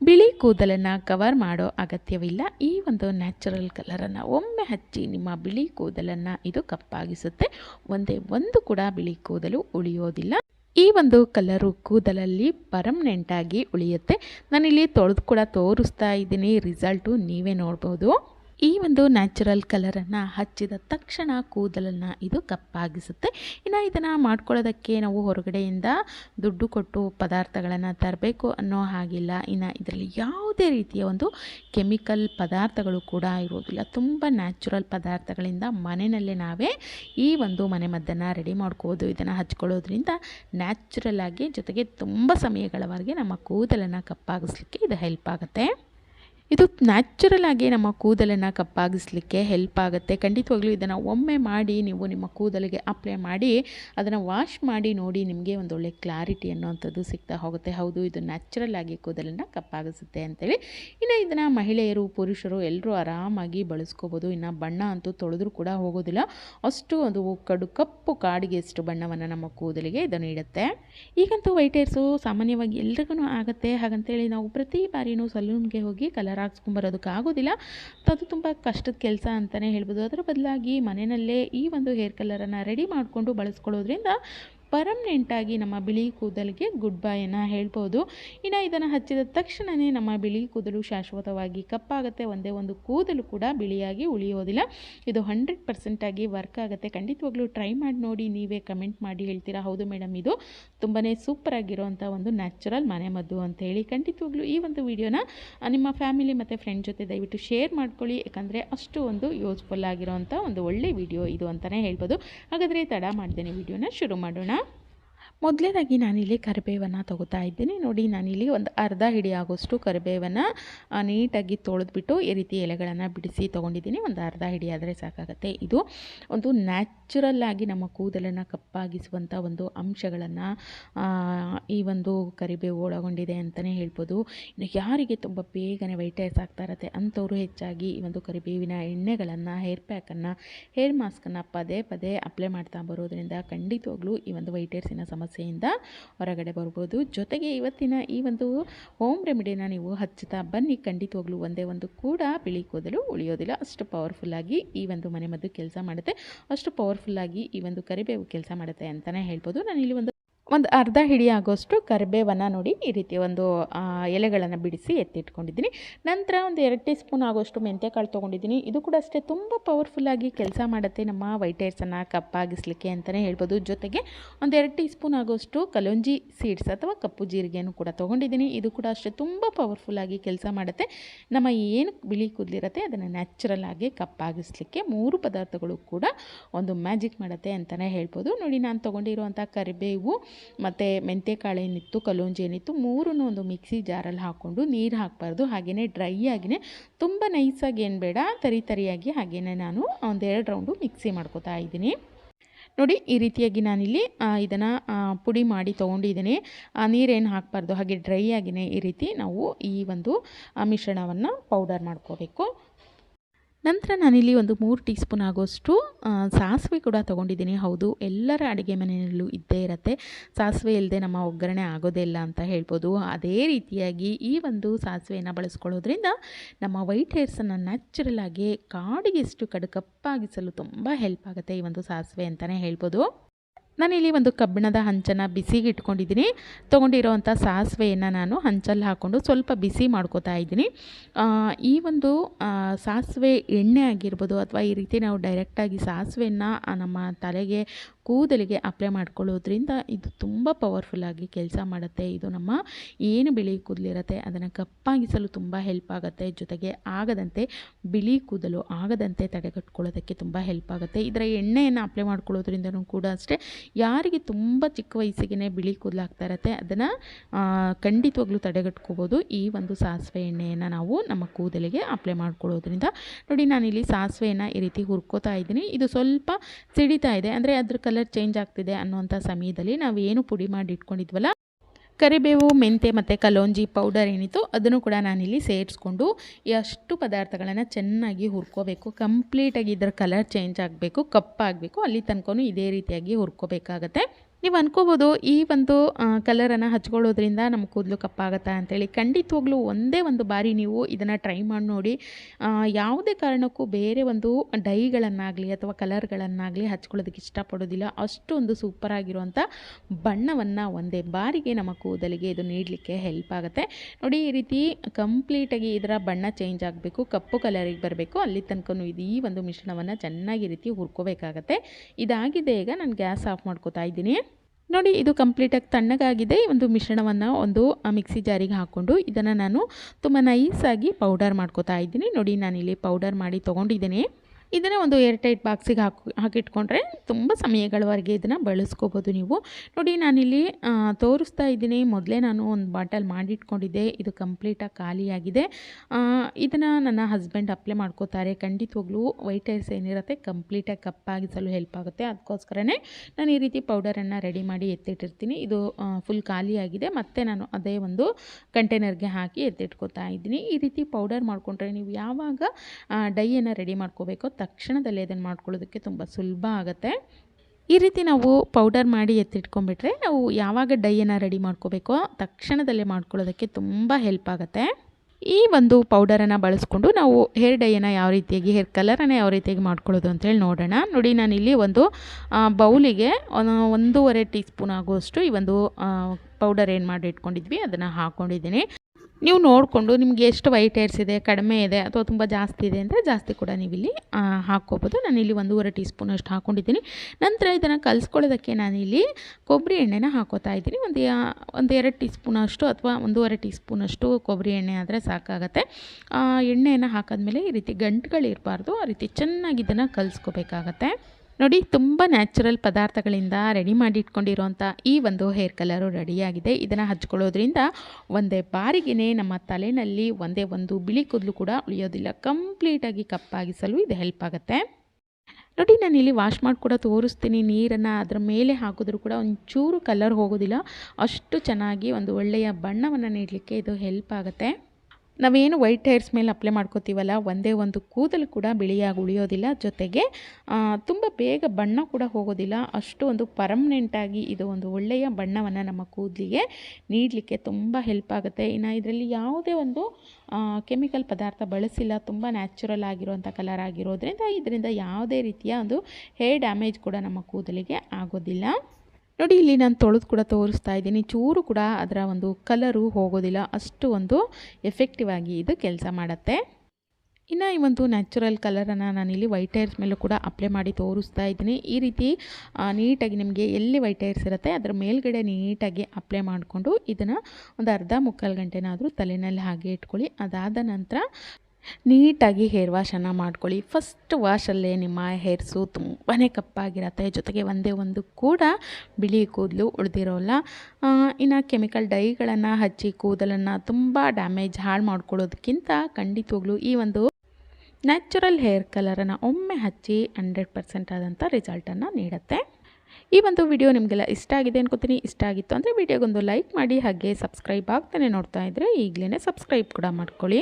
ಬಿಳಿ ಕೂದಲನ್ನು ಕವರ್ ಮಾಡೋ ಅಗತ್ಯವಿಲ್ಲ. ಈ ಒಂದು ನ್ಯಾಚುರಲ್ ಕಲರನ್ನು ಒಮ್ಮೆ ಹಚ್ಚಿ ನಿಮ್ಮ ಬಿಳಿ ಕೂದಲನ್ನು ಇದು ಕಪ್ಪಾಗಿಸುತ್ತೆ. ಒಂದೇ ಒಂದು ಕೂಡ ಬಿಳಿ ಕೂದಲು ಉಳಿಯೋದಿಲ್ಲ. ಈ ಒಂದು ಕಲರು ಕೂದಲಲ್ಲಿ ಪರ್ಮನೆಂಟಾಗಿ ಉಳಿಯುತ್ತೆ. ನಾನಿಲ್ಲಿ ತೊಳೆದು ಕೂಡ ತೋರಿಸ್ತಾ ಇದ್ದೀನಿ. ರಿಸಲ್ಟು ನೀವೇ ನೋಡ್ಬೋದು. ಈ ಒಂದು ನ್ಯಾಚುರಲ್ ಕಲರನ್ನು ಹಚ್ಚಿದ ತಕ್ಷಣ ಕೂದಲನ್ನು ಇದು ಕಪ್ಪಾಗಿಸುತ್ತೆ. ಇನ್ನು ಇದನ್ನು ಮಾಡ್ಕೊಳ್ಳೋದಕ್ಕೆ ನಾವು ಹೊರಗಡೆಯಿಂದ ದುಡ್ಡು ಕೊಟ್ಟು ಪದಾರ್ಥಗಳನ್ನು ತರಬೇಕು ಅನ್ನೋ ಹಾಗಿಲ್ಲ. ಇನ್ನು ಇದರಲ್ಲಿ ಯಾವುದೇ ರೀತಿಯ ಒಂದು ಕೆಮಿಕಲ್ ಪದಾರ್ಥಗಳು ಕೂಡ ಇರೋದಿಲ್ಲ. ತುಂಬ ನ್ಯಾಚುರಲ್ ಪದಾರ್ಥಗಳಿಂದ ಮನೆಯಲ್ಲೇ ನಾವೇ ಈ ಒಂದು ಮನೆಮದ್ದನ್ನು ರೆಡಿ ಮಾಡ್ಕೋಬೋದು ಇದನ್ನು ಹಚ್ಕೊಳ್ಳೋದ್ರಿಂದ ನ್ಯಾಚುರಲ್ ಆಗಿ ಜೊತೆಗೆ ತುಂಬ ಸಮಯಗಳವರೆಗೆ ನಮ್ಮ ಕೂದಲನ್ನು ಕಪ್ಪಾಗಿಸ್ಲಿಕ್ಕೆ ಇದು ಹೆಲ್ಪ್ ಆಗುತ್ತೆ. ಇದು ನ್ಯಾಚುರಲ್ ಆಗಿ ನಮ್ಮ ಕೂದಲನ್ನು ಕಪ್ಪಾಗಿಸ್ಲಿಕ್ಕೆ ಹೆಲ್ಪ್ ಆಗುತ್ತೆ. ಖಂಡಿತವಾಗ್ಲೂ ಇದನ್ನು ಒಮ್ಮೆ ಮಾಡಿ ನೀವು ನಿಮ್ಮ ಕೂದಲಿಗೆ ಅಪ್ಲೈ ಮಾಡಿ, ಅದನ್ನು ವಾಶ್ ಮಾಡಿ ನೋಡಿ ನಿಮಗೆ ಒಂದು ಒಳ್ಳೆ ಕ್ಲಾರಿಟಿ ಅನ್ನೋವಂಥದ್ದು ಸಿಗ್ತಾ ಹೋಗುತ್ತೆ. ಹೌದು, ಇದು ನ್ಯಾಚುರಲ್ ಆಗಿ ಕೂದಲನ್ನು ಕಪ್ಪಾಗಿಸುತ್ತೆ ಅಂತೇಳಿ. ಇನ್ನು ಇದನ್ನು ಮಹಿಳೆಯರು, ಪುರುಷರು ಎಲ್ಲರೂ ಆರಾಮಾಗಿ ಬಳಸ್ಕೋಬೋದು. ಇನ್ನು ಬಣ್ಣ ಅಂತೂ ತೊಳೆದ್ರೂ ಕೂಡ ಹೋಗೋದಿಲ್ಲ. ಅಷ್ಟು ಅದು ಕಡು ಕಪ್ಪು ಕಾಡಿಗೆ ಎಷ್ಟು ಬಣ್ಣವನ್ನು ನಮ್ಮ ಕೂದಲಿಗೆ ಇದು ನೀಡುತ್ತೆ. ಈಗಂತೂ ವೈಟ್ ಹೇರ್ಸು ಸಾಮಾನ್ಯವಾಗಿ ಎಲ್ರಿಗೂ ಆಗುತ್ತೆ. ಹಾಗಂತೇಳಿ ನಾವು ಪ್ರತಿ ಬಾರಿನೂ ಸಲೂನ್ಗೆ ಹೋಗಿ ಕಲರ್ ಹಾಕ್ಸ್ಕೊಂಬರೋದಕ್ಕಾಗೋದಿಲ್ಲ ಅದು ತುಂಬ ಕಷ್ಟದ ಕೆಲಸ ಅಂತಲೇ ಹೇಳ್ಬೋದು. ಅದರ ಬದಲಾಗಿ ಮನೆಯಲ್ಲೇ ಈ ಒಂದು ಹೇರ್ ಕಲರನ್ನು ರೆಡಿ ಮಾಡಿಕೊಂಡು ಬಳಸ್ಕೊಳ್ಳೋದ್ರಿಂದ ಪರ್ಮನೆಂಟಾಗಿ ನಮ್ಮ ಬಿಳಿ ಕೂದಲಿಗೆ ಗುಡ್ ಬಾಯನ್ನು ಹೇಳ್ಬೋದು. ಇನ್ನು ಇದನ್ನು ಹಚ್ಚಿದ ತಕ್ಷಣವೇ ನಮ್ಮ ಬಿಳಿ ಕೂದಲು ಶಾಶ್ವತವಾಗಿ ಕಪ್ಪಾಗುತ್ತೆ. ಒಂದೇ ಒಂದು ಕೂದಲು ಕೂಡ ಬಿಳಿಯಾಗಿ ಉಳಿಯೋದಿಲ್ಲ. ಇದು ಹಂಡ್ರೆಡ್ ಪರ್ಸೆಂಟಾಗಿ ವರ್ಕ್ ಆಗುತ್ತೆ. ಖಂಡಿತವಾಗ್ಲೂ ಟ್ರೈ ಮಾಡಿ ನೋಡಿ, ನೀವೇ ಕಮೆಂಟ್ ಮಾಡಿ ಹೇಳ್ತೀರಾ? ಹೌದು ಮೇಡಮ್ ಇದು ತುಂಬಾ ಸೂಪರಾಗಿರೋವಂಥ ಒಂದು ನ್ಯಾಚುರಲ್ ಮನೆಮದ್ದು ಅಂತೇಳಿ ಖಂಡಿತವಾಗ್ಲೂ ಈ ಒಂದು ವಿಡಿಯೋನ ನಿಮ್ಮ ಫ್ಯಾಮಿಲಿ ಮತ್ತು ಫ್ರೆಂಡ್ ಜೊತೆ ದಯವಿಟ್ಟು ಶೇರ್ ಮಾಡ್ಕೊಳ್ಳಿ. ಯಾಕಂದರೆ ಅಷ್ಟು ಒಂದು ಯೂಸ್ಫುಲ್ ಆಗಿರೋವಂಥ ಒಂದು ಒಳ್ಳೆ ವಿಡಿಯೋ ಇದು ಅಂತಲೇ ಹೇಳ್ಬೋದು. ಹಾಗಾದರೆ ತಡ ಮಾಡ್ದೇನೆ ವಿಡಿಯೋನ ಶುರು ಮಾಡೋಣ. ಮೊದಲನೇದಾಗಿ ನಾನಿಲ್ಲಿ ಕರಿಬೇವನ್ನು ತಗೋತಾ ಇದ್ದೀನಿ. ನೋಡಿ, ನಾನಿಲ್ಲಿ ಒಂದು ಅರ್ಧ ಹಿಡಿ ಆಗೋಷ್ಟು ಕರಿಬೇವನ್ನು ನೀಟಾಗಿ ತೊಳೆದ್ಬಿಟ್ಟು ಈ ರೀತಿ ಎಲೆಗಳನ್ನು ಬಿಡಿಸಿ ತೊಗೊಂಡಿದ್ದೀನಿ. ಒಂದು ಅರ್ಧ ಹಿಡಿ ಆದರೆ ಸಾಕಾಗುತ್ತೆ. ಇದು ಒಂದು ನ್ಯಾಚುರಲ್ ಆಗಿ ನಮ್ಮ ಕೂದಲನ್ನು ಕಪ್ಪಾಗಿಸುವಂಥ ಒಂದು ಅಂಶಗಳನ್ನು ಈ ಒಂದು ಕರಿಬೇವು ಒಳಗೊಂಡಿದೆ ಅಂತಲೇ ಹೇಳ್ಬೋದು. ಇನ್ನು ಯಾರಿಗೆ ತುಂಬ ಬೇಗನೆ ವೈಟ್ ಹೇರ್ಸ್ ಆಗ್ತಾ ಇರತ್ತೆ, ಅಂಥವರು ಹೆಚ್ಚಾಗಿ ಈ ಒಂದು ಕರಿಬೇವಿನ ಎಣ್ಣೆಗಳನ್ನು, ಹೇರ್ ಪ್ಯಾಕನ್ನು, ಹೇರ್ ಮಾಸ್ಕನ್ನು ಪದೇ ಪದೇ ಅಪ್ಲೈ ಮಾಡ್ತಾ ಬರೋದ್ರಿಂದ ಖಂಡಿತವಾಗ್ಲೂ ಈ ಒಂದು ವೈಟ್ ಹೇರ್ಸಿನ ಸಮಸ್ಯೆಯಿಂದ ಹೊರಗಡೆ ಬರ್ಬೋದು. ಜೊತೆಗೆ ಇವತ್ತಿನ ಈ ಒಂದು ಹೋಮ್ ರೆಮಿಡಿನ ನೀವು ಹಚ್ಚುತ್ತಾ ಬನ್ನಿ. ಖಂಡಿತವಾಗ್ಲೂ ಒಂದೇ ಒಂದು ಕೂಡ ಬಿಳಿ ಕೂದಲು ಉಳಿಯೋದಿಲ್ಲ. ಅಷ್ಟು ಪವರ್ಫುಲ್ಲಾಗಿ ಈ ಒಂದು ಮನೆಮದ್ದು ಕೆಲಸ ಮಾಡುತ್ತೆ. ಅಷ್ಟು ಪವರ್ಫುಲ್ಲಾಗಿ ಈ ಒಂದು ಕರಿಬೇವು ಕೆಲಸ ಮಾಡುತ್ತೆ ಅಂತಲೇ ಹೇಳ್ಬೋದು. ಇಲ್ಲಿ ಒಂದು ಒಂದು ಅರ್ಧ ಹಿಡಿ ಆಗೋಷ್ಟು ಕರಿಬೇವನ್ನು ನೋಡಿ ಈ ರೀತಿ ಒಂದು ಎಲೆಗಳನ್ನು ಬಿಡಿಸಿ ಎತ್ತಿಟ್ಕೊಂಡಿದ್ದೀನಿ. ನಂತರ ಒಂದು ಎರಡು ಟೀ ಸ್ಪೂನ್ ಆಗೋಷ್ಟು ಮೆಂತ್ಯಕಾಳು ತೊಗೊಂಡಿದ್ದೀನಿ. ಇದು ಕೂಡ ಅಷ್ಟೇ ತುಂಬ ಪವರ್ಫುಲ್ಲಾಗಿ ಕೆಲಸ ಮಾಡುತ್ತೆ ನಮ್ಮ ವೈಟ್ ಹೇರ್ಸನ್ನು ಕಪ್ಪಾಗಿಸ್ಲಿಕ್ಕೆ ಅಂತಲೇ ಹೇಳ್ಬೋದು. ಜೊತೆಗೆ ಒಂದು ಎರಡು ಟೀ ಸ್ಪೂನ್ ಆಗೋಷ್ಟು ಕಲೋಂಜಿ ಸೀಡ್ಸ್ ಅಥವಾ ಕಪ್ಪು ಜೀರಿಗೆಯನ್ನು ಕೂಡ ತೊಗೊಂಡಿದ್ದೀನಿ. ಇದು ಕೂಡ ಅಷ್ಟೇ ತುಂಬ ಪವರ್ಫುಲ್ಲಾಗಿ ಕೆಲಸ ಮಾಡುತ್ತೆ. ನಮ್ಮ ಏನು ಬಿಳಿ ಕೂದಲಿರುತ್ತೆ ಅದನ್ನು ನ್ಯಾಚುರಲ್ ಆಗಿ ಕಪ್ಪಾಗಿಸ್ಲಿಕ್ಕೆ ಮೂರು ಪದಾರ್ಥಗಳು ಕೂಡ ಒಂದು ಮ್ಯಾಜಿಕ್ ಮಾಡುತ್ತೆ ಅಂತಲೇ ಹೇಳ್ಬೋದು. ನೋಡಿ, ನಾನು ತೊಗೊಂಡಿರುವಂಥ ಕರಿಬೇವು ಮತ್ತು ಮೆಂತ್ಯಕಾಳು ಏನಿತ್ತು ಕಲೋಂಜಿ ಏನಿತ್ತು ಮೂರನ್ನು ಒಂದು ಮಿಕ್ಸಿ ಜಾರಲ್ಲಿ ಹಾಕ್ಕೊಂಡು ನೀರು ಹಾಕಬಾರ್ದು. ಹಾಗೆಯೇ ಡ್ರೈ ಆಗಿನೇ ತುಂಬ ನೈಸಾಗಿ ಏನು ಬೇಡ, ತರಿ ತರಿಯಾಗಿ ಹಾಗೆಯೇ ನಾನು ಒಂದೆರಡು ರೌಂಡು ಮಿಕ್ಸಿ ಮಾಡ್ಕೋತಾ ಇದ್ದೀನಿ. ನೋಡಿ, ಈ ರೀತಿಯಾಗಿ ನಾನಿಲ್ಲಿ ಇದನ್ನು ಪುಡಿ ಮಾಡಿ ತೊಗೊಂಡಿದ್ದೀನಿ. ನೀರೇನು ಹಾಕಬಾರ್ದು, ಹಾಗೆ ಡ್ರೈ ಆಗಿನೇ ಈ ರೀತಿ ನಾವು ಈ ಒಂದು ಮಿಶ್ರಣವನ್ನು ಪೌಡರ್ ಮಾಡ್ಕೋಬೇಕು. ನಂತರ ನಾನಿಲ್ಲಿ ಒಂದು ಮೂರು ಟೀ ಸ್ಪೂನ್ ಆಗೋಷ್ಟು ಸಾಸಿವೆ ಕೂಡ ತೊಗೊಂಡಿದ್ದೀನಿ. ಹೌದು, ಎಲ್ಲರ ಅಡುಗೆ ಮನೆಯಲ್ಲೂ ಇದ್ದೇ ಇರುತ್ತೆ. ಸಾಸಿವೆ ಇಲ್ಲದೆ ನಮ್ಮ ಒಗ್ಗರಣೆ ಆಗೋದೇ ಇಲ್ಲ ಅಂತ ಹೇಳ್ಬೋದು. ಅದೇ ರೀತಿಯಾಗಿ ಈ ಒಂದು ಸಾಸಿವೆಯನ್ನು ಬಳಸ್ಕೊಳ್ಳೋದ್ರಿಂದ ನಮ್ಮ ವೈಟ್ ಹೇರ್ಸನ್ನು ನ್ಯಾಚುರಲ್ ಆಗಿ ಕಾಡಿಗೆಷ್ಟು ಕಡು ಕಪ್ಪಾಗಿಸಲು ತುಂಬ ಹೆಲ್ಪ್ ಆಗುತ್ತೆ ಈ ಒಂದು ಸಾಸಿವೆ ಅಂತಲೇ ಹೇಳ್ಬೋದು. ನಾನಿಲ್ಲಿ ಒಂದು ಕಬ್ಬಿಣದ ಹಂಚನ್ನು ಬಿಸಿಗೆ ಇಟ್ಕೊಂಡಿದ್ದೀನಿ. ತೊಗೊಂಡಿರೋವಂಥ ಸಾಸಿವೆಯನ್ನು ನಾನು ಹಂಚಲ್ಲಿ ಹಾಕ್ಕೊಂಡು ಸ್ವಲ್ಪ ಬಿಸಿ ಮಾಡ್ಕೋತಾ ಇದ್ದೀನಿ. ಈ ಒಂದು ಸಾಸಿವೆ ಎಣ್ಣೆ ಆಗಿರ್ಬೋದು ಅಥವಾ ಈ ರೀತಿ ನಾವು ಡೈರೆಕ್ಟಾಗಿ ಸಾಸಿವೆಯನ್ನು ನಮ್ಮ ತಲೆಗೆ ಕೂದಲಿಗೆ ಅಪ್ಲೈ ಮಾಡ್ಕೊಳ್ಳೋದ್ರಿಂದ ಇದು ತುಂಬ ಪವರ್ಫುಲ್ಲಾಗಿ ಕೆಲಸ ಮಾಡುತ್ತೆ. ಇದು ನಮ್ಮ ಏನು ಬಿಳಿ ಕೂದಲಿರುತ್ತೆ, ಅದನ್ನು ಕಪ್ಪಾಗಿಸಲು ತುಂಬ ಹೆಲ್ಪ್ ಆಗುತ್ತೆ. ಜೊತೆಗೆ ಆಗದಂತೆ ಬಿಳಿ ಕೂದಲು ಆಗದಂತೆ ತಡೆಗಟ್ಕೊಳ್ಳೋದಕ್ಕೆ ತುಂಬ ಹೆಲ್ಪ್ ಆಗುತ್ತೆ. ಇದರ ಎಣ್ಣೆಯನ್ನು ಅಪ್ಲೈ ಮಾಡ್ಕೊಳ್ಳೋದ್ರಿಂದನೂ ಕೂಡ ಅಷ್ಟೇ, ಯಾರಿಗೆ ತುಂಬ ಚಿಕ್ಕ ವಯಸ್ಸಿಗೆ ಬಿಳಿ ಕೂದಲು ಆಗ್ತಾ ಇರುತ್ತೆ, ಅದನ್ನು ಖಂಡಿತವಾಗ್ಲೂ ತಡೆಗಟ್ಕೋಬೋದು. ಈ ಒಂದು ಸಾಸಿವೆ ಎಣ್ಣೆಯನ್ನು ನಾವು ನಮ್ಮ ಕೂದಲಿಗೆ ಅಪ್ಲೈ ಮಾಡ್ಕೊಳ್ಳೋದ್ರಿಂದ. ನೋಡಿ, ನಾನಿಲ್ಲಿ ಸಾಸಿವೆಯನ್ನು ಈ ರೀತಿ ಹುರ್ಕೋತಾ ಇದ್ದೀನಿ. ಇದು ಸ್ವಲ್ಪ ಸಿಡಿತಾ ಇದೆ. ಅಂದರೆ ಅದ್ರ ಕಲರ್ ಚೇಂಜ್ ಆಗ್ತಿದೆ ಅನ್ನೋಂಥ ಸಮಯದಲ್ಲಿ ನಾವು ಏನು ಪುಡಿ ಮಾಡಿ ಇಟ್ಕೊಂಡಿದ್ವಲ್ಲ? ಕರಿಬೇವು, ಮೆಂತೆ ಮತ್ತು ಕಲೋಂಜಿ ಪೌಡರ್ ಏನಿತ್ತು ಅದನ್ನು ಕೂಡ ನಾನಿಲ್ಲಿ ಸೇರಿಸ್ಕೊಂಡು ಎಷ್ಟು ಪದಾರ್ಥಗಳನ್ನು ಚೆನ್ನಾಗಿ ಹುರ್ಕೋಬೇಕು. ಕಂಪ್ಲೀಟಾಗಿ ಇದರ ಕಲರ್ ಚೇಂಜ್ ಆಗಬೇಕು, ಕಪ್ಪಾಗಬೇಕು. ಅಲ್ಲಿ ತನಕ ಇದೇ ರೀತಿಯಾಗಿ ಹುರ್ಕೋಬೇಕಾಗತ್ತೆ. ನೀವು ಅನ್ಕೋಬೋದು ಈ ಒಂದು ಕಲರನ್ನು ಹಚ್ಕೊಳ್ಳೋದ್ರಿಂದ ನಮ್ಮ ಕೂದಲು ಕಪ್ಪಾಗತ್ತಾ ಅಂತೇಳಿ. ಖಂಡಿತವಾಗ್ಲೂ ಒಂದೇ ಒಂದು ಬಾರಿ ನೀವು ಇದನ್ನು ಟ್ರೈ ಮಾಡಿ ನೋಡಿ ಯಾವುದೇ ಕಾರಣಕ್ಕೂ ಬೇರೆ ಒಂದು ಡೈಗಳನ್ನಾಗಲಿ ಅಥವಾ ಕಲರ್ಗಳನ್ನಾಗಲಿ ಹಚ್ಕೊಳ್ಳೋದಕ್ಕೆ ಇಷ್ಟಪಡೋದಿಲ್ಲ. ಅಷ್ಟೊಂದು ಸೂಪರ್ ಆಗಿರುವಂಥ ಬಣ್ಣವನ್ನು ಒಂದೇ ಬಾರಿಗೆ ನಮ್ಮ ಕೂದಲಿಗೆ ಇದು ನೀಡಲಿಕ್ಕೆ ಹೆಲ್ಪ್ ಆಗುತ್ತೆ. ನೋಡಿ, ಈ ರೀತಿ ಕಂಪ್ಲೀಟಾಗಿ ಇದರ ಬಣ್ಣ ಚೇಂಜ್ ಆಗಬೇಕು, ಕಪ್ಪು ಕಲರಿಗೆ ಬರಬೇಕು, ಅಲ್ಲಿ ತನಕ ಇದು ಈ ಒಂದು ಮಿಶ್ರಣವನ್ನು ಚೆನ್ನಾಗಿ ರೀತಿ ಹುರ್ಕೋಬೇಕಾಗತ್ತೆ. ಇದಾಗಿದೆ ಈಗ ನಾನು ಗ್ಯಾಸ್ ಆಫ್ ಮಾಡ್ಕೋತಾ ಇದ್ದೀನಿ. ನೋಡಿ, ಇದು ಕಂಪ್ಲೀಟಾಗಿ ತಣ್ಣಗಾಗಿದೆ. ಈ ಒಂದು ಮಿಶ್ರಣವನ್ನು ಒಂದು ಮಿಕ್ಸಿ ಜಾರಿಗೆ ಹಾಕ್ಕೊಂಡು ಇದನ್ನು ನಾನು ತುಂಬ ನೈಸಾಗಿ ಪೌಡರ್ ಮಾಡ್ಕೋತಾ ಇದ್ದೀನಿ. ನೋಡಿ, ನಾನಿಲ್ಲಿ ಪೌಡರ್ ಮಾಡಿ ತೊಗೊಂಡಿದ್ದೀನಿ. ಇದನ್ನು ಒಂದು ಏರ್ ಟೈಟ್ ಬಾಕ್ಸಿಗೆ ಹಾಕಿ, ಹಾಕಿಟ್ಕೊಂಡ್ರೆ ತುಂಬ ಸಮಯಗಳವರೆಗೆ ಇದನ್ನು ಬಳಸ್ಕೋಬೋದು ನೀವು. ನೋಡಿ, ನಾನಿಲ್ಲಿ ತೋರಿಸ್ತಾ ಇದ್ದೀನಿ. ಮೊದಲೇ ನಾನು ಒಂದು ಬಾಟಲ್ ಮಾಡಿಟ್ಕೊಂಡಿದ್ದೆ. ಇದು ಕಂಪ್ಲೀಟಾಗಿ ಖಾಲಿಯಾಗಿದೆ. ಇದನ್ನು ನನ್ನ ಹಸ್ಬೆಂಡ್ ಅಪ್ಲೈ ಮಾಡ್ಕೋತಾರೆ. ಖಂಡಿತವಾಗ್ಲೂ ವೈಟ್ ಐಸ್ ಏನಿರುತ್ತೆ ಕಂಪ್ಲೀಟಾಗಿ ಕಪ್ಪಾಗಿಸಲು ಹೆಲ್ಪ್ ಆಗುತ್ತೆ. ಅದಕ್ಕೋಸ್ಕರನೇ ನಾನು ಈ ರೀತಿ ಪೌಡರನ್ನು ರೆಡಿ ಮಾಡಿ ಎತ್ತಿಟ್ಟಿರ್ತೀನಿ. ಇದು ಫುಲ್ ಖಾಲಿಯಾಗಿದೆ. ಮತ್ತು ನಾನು ಅದೇ ಒಂದು ಕಂಟೈನರ್ಗೆ ಹಾಕಿ ಎತ್ತಿಟ್ಕೋತಾ ಇದ್ದೀನಿ. ಈ ರೀತಿ ಪೌಡರ್ ಮಾಡಿಕೊಂಡ್ರೆ ನೀವು ಯಾವಾಗ ಡೈಯನ್ನು ರೆಡಿ ಮಾಡ್ಕೋಬೇಕೋ ತಕ್ಷಣದಲ್ಲೇ ಅದನ್ನು ಮಾಡ್ಕೊಳ್ಳೋದಕ್ಕೆ ತುಂಬ ಸುಲಭ ಆಗುತ್ತೆ. ಈ ರೀತಿ ನಾವು ಪೌಡರ್ ಮಾಡಿ ಎತ್ತಿಟ್ಕೊಂಡ್ಬಿಟ್ರೆ ನಾವು ಯಾವಾಗ ಡೈಯನ್ನು ರೆಡಿ ಮಾಡ್ಕೋಬೇಕೋ ತಕ್ಷಣದಲ್ಲೇ ಮಾಡ್ಕೊಳ್ಳೋದಕ್ಕೆ ತುಂಬ ಹೆಲ್ಪ್ ಆಗುತ್ತೆ. ಈ ಒಂದು ಪೌಡರನ್ನು ಬಳಸ್ಕೊಂಡು ನಾವು ಹೇರ್ ಡೈಯನ್ನು ಯಾವ ರೀತಿಯಾಗಿ ಹೇರ್ ಕಲರನ್ನು ಯಾವ ರೀತಿಯಾಗಿ ಮಾಡ್ಕೊಳ್ಳೋದು ಅಂತೇಳಿ ನೋಡೋಣ. ನೋಡಿ ನಾನಿಲ್ಲಿ ಒಂದು ಬೌಲಿಗೆ ಒಂದು- ಒಂದೂವರೆ ಟೀ ಸ್ಪೂನ್ ಆಗುವಷ್ಟು ಈ ಒಂದು ಪೌಡರ್ ಏನು ಮಾಡಿ ಇಟ್ಕೊಂಡಿದ್ವಿ, ಅದನ್ನು ಹಾಕ್ಕೊಂಡಿದ್ದೀನಿ ನೀವು ನೋಡಿಕೊಂಡು ನಿಮಗೆ ಎಷ್ಟು ವೈಟ್ ಹೇರ್ಸ್ ಇದೆ, ಕಡಿಮೆ ಇದೆ ಅಥವಾ ತುಂಬ ಜಾಸ್ತಿ ಇದೆ ಅಂದರೆ ಜಾಸ್ತಿ ಕೂಡ ನೀವಿಲ್ಲಿ ಹಾಕ್ಕೋಬೋದು. ನಾನಿಲ್ಲಿ ಒಂದೂವರೆ ಟೀ ಸ್ಪೂನ್ ಅಷ್ಟು ಹಾಕ್ಕೊಂಡಿದ್ದೀನಿ ನಂತರ ಇದನ್ನು ಕಲಿಸ್ಕೊಳ್ಳೋದಕ್ಕೆ ನಾನಿಲ್ಲಿ ಕೊಬ್ಬರಿ ಎಣ್ಣೆನ ಹಾಕೋತಾ ಇದ್ದೀನಿ. ಒಂದು ಒಂದು ಎರಡು ಟೀ ಸ್ಪೂನ್ ಅಷ್ಟು ಅಥವಾ ಒಂದೂವರೆ ಟೀ ಸ್ಪೂನಷ್ಟು ಕೊಬ್ಬರಿ ಎಣ್ಣೆ ಆದರೆ ಸಾಕಾಗತ್ತೆ. ಎಣ್ಣೆಯನ್ನು ಹಾಕಿದ್ಮೇಲೆ ಈ ರೀತಿ ಗಂಟುಗಳಿರಬಾರ್ದು. ಆ ರೀತಿ ಚೆನ್ನಾಗಿ ಇದನ್ನು ಕಲಿಸ್ಕೋಬೇಕಾಗತ್ತೆ. ನೋಡಿ, ತುಂಬ ನ್ಯಾಚುರಲ್ ಪದಾರ್ಥಗಳಿಂದ ರೆಡಿ ಮಾಡಿ ಇಟ್ಕೊಂಡಿರೋಂಥ ಈ ಒಂದು ಹೇರ್ ಕಲರು ರೆಡಿಯಾಗಿದೆ ಇದನ್ನು ಹಚ್ಕೊಳ್ಳೋದ್ರಿಂದ ಒಂದೇ ಬಾರಿಗೆನೇ ನಮ್ಮ ತಲೆಯಲ್ಲಿ ಒಂದೇ ಒಂದು ಬಿಳಿ ಕೂದಲು ಕೂಡ ಉಳಿಯೋದಿಲ್ಲ. ಕಂಪ್ಲೀಟಾಗಿ ಕಪ್ಪಾಗಿಸಲು ಇದು ಹೆಲ್ಪ್ ಆಗುತ್ತೆ. ನೋಡಿ, ನಾನಿಲ್ಲಿ ವಾಶ್ ಮಾಡಿ ಕೂಡ ತೋರಿಸ್ತೀನಿ. ನೀರನ್ನು ಅದರ ಮೇಲೆ ಹಾಕಿದ್ರೂ ಕೂಡ ಒಂಚೂರು ಕಲರ್ ಹೋಗೋದಿಲ್ಲ. ಅಷ್ಟು ಚೆನ್ನಾಗಿ ಒಂದು ಒಳ್ಳೆಯ ಬಣ್ಣವನ್ನು ನೀಡಲಿಕ್ಕೆ ಇದು ಹೆಲ್ಪ್ ಆಗುತ್ತೆ. ನಾವೇನು ವೈಟ್ ಹೇರ್ಸ್ ಮೇಲೆ ಅಪ್ಲೈ ಮಾಡ್ಕೋತೀವಲ್ಲ, ಒಂದೇ ಒಂದು ಕೂದಲು ಕೂಡ ಬಿಳಿಯಾಗಿ ಉಳಿಯೋದಿಲ್ಲ. ಜೊತೆಗೆ ತುಂಬ ಬೇಗ ಬಣ್ಣ ಕೂಡ ಹೋಗೋದಿಲ್ಲ. ಅಷ್ಟು ಒಂದು ಪರ್ಮನೆಂಟಾಗಿ ಇದು ಒಂದು ಒಳ್ಳೆಯ ಬಣ್ಣವನ್ನು ನಮ್ಮ ಕೂದಲಿಗೆ ನೀಡಲಿಕ್ಕೆ ತುಂಬ ಹೆಲ್ಪ್ ಆಗುತ್ತೆ. ಇನ್ನು ಇದರಲ್ಲಿ ಯಾವುದೇ ಒಂದು ಕೆಮಿಕಲ್ ಪದಾರ್ಥ ಬಳಸಿಲ್ಲ, ತುಂಬ ನ್ಯಾಚುರಲ್ ಆಗಿರುವಂಥ ಕಲರ್ ಆಗಿರೋದ್ರಿಂದ, ಇದರಿಂದ ಯಾವುದೇ ರೀತಿಯ ಒಂದು ಹೇರ್ ಡ್ಯಾಮೇಜ್ ಕೂಡ ನಮ್ಮ ಕೂದಲಿಗೆ ಆಗೋದಿಲ್ಲ. ನೋಡಿ, ಇಲ್ಲಿ ನಾನು ತೊಳೆದು ಕೂಡ ತೋರಿಸ್ತಾ ಇದ್ದೀನಿ. ಚೂರು ಕೂಡ ಅದರ ಒಂದು ಕಲರು ಹೋಗೋದಿಲ್ಲ. ಅಷ್ಟು ಒಂದು ಎಫೆಕ್ಟಿವ್ ಆಗಿ ಇದು ಕೆಲಸ ಮಾಡುತ್ತೆ. ಇನ್ನು ಈ ಒಂದು ನ್ಯಾಚುರಲ್ ಕಲರನ್ನು ನಾನಿಲ್ಲಿ ವೈಟ್ ಹೈರ್ಸ್ ಮೇಲೂ ಕೂಡ ಅಪ್ಲೈ ಮಾಡಿ ತೋರಿಸ್ತಾ ಇದ್ದೀನಿ. ಈ ರೀತಿ ನೀಟಾಗಿ ನಿಮಗೆ ಎಲ್ಲಿ ವೈಟ್ ಹೈರ್ಸ್ ಇರುತ್ತೆ, ಅದರ ಮೇಲ್ಗಡೆ ನೀಟಾಗಿ ಅಪ್ಲೈ ಮಾಡಿಕೊಂಡು ಇದನ್ನು ಒಂದು ಅರ್ಧ ಮುಕ್ಕಾಲು ಗಂಟೆನಾದರೂ ತಲೆಯಲ್ಲಿ ಹಾಗೆ ಇಟ್ಕೊಳ್ಳಿ. ಅದಾದ ನಂತರ ನೀಟಾಗಿ ಹೇರ್ ವಾಶನ್ನು ಮಾಡ್ಕೊಳ್ಳಿ. ಫಸ್ಟ್ ವಾಶಲ್ಲೇ ನಿಮ್ಮ ಹೇರ್ಸು ತುಂಬಾ ಕಪ್ಪಾಗಿರತ್ತೆ. ಜೊತೆಗೆ ಒಂದೇ ಒಂದು ಕೂಡ ಬಿಳಿ ಕೂದಲು ಉಳಿದಿರೋಲ್ಲ. ಇನ್ನು ಕೆಮಿಕಲ್ ಡೈಗಳನ್ನು ಹಚ್ಚಿ ಕೂದಲನ್ನು ತುಂಬ ಡ್ಯಾಮೇಜ್ ಹಾಳು ಮಾಡ್ಕೊಳ್ಳೋದಕ್ಕಿಂತ ಖಂಡಿತವಾಗ್ಲೂ ಈ ಒಂದು ನ್ಯಾಚುರಲ್ ಹೇರ್ ಕಲರನ್ನು ಒಮ್ಮೆ ಹಚ್ಚಿ ಹಂಡ್ರೆಡ್ ಪರ್ಸೆಂಟ್ ಆದಂಥ ರಿಸಲ್ಟನ್ನು ನೀಡುತ್ತೆ. ಈ ಒಂದು ವಿಡಿಯೋ ನಿಮಗೆಲ್ಲ ಇಷ್ಟ ಆಗಿದೆ ಅನ್ಕೋತೀನಿ. ಇಷ್ಟ ಆಗಿತ್ತು ಅಂದರೆ ವಿಡಿಯೋಗೊಂದು ಲೈಕ್ ಮಾಡಿ, ಹಾಗೆ ಸಬ್ಸ್ಕ್ರೈಬ್ ಆಗ್ತಾನೆ ನೋಡ್ತಾ ಇದ್ದರೆ ಈಗಲೇ ಸಬ್ಸ್ಕ್ರೈಬ್ ಕೂಡ ಮಾಡ್ಕೊಳ್ಳಿ.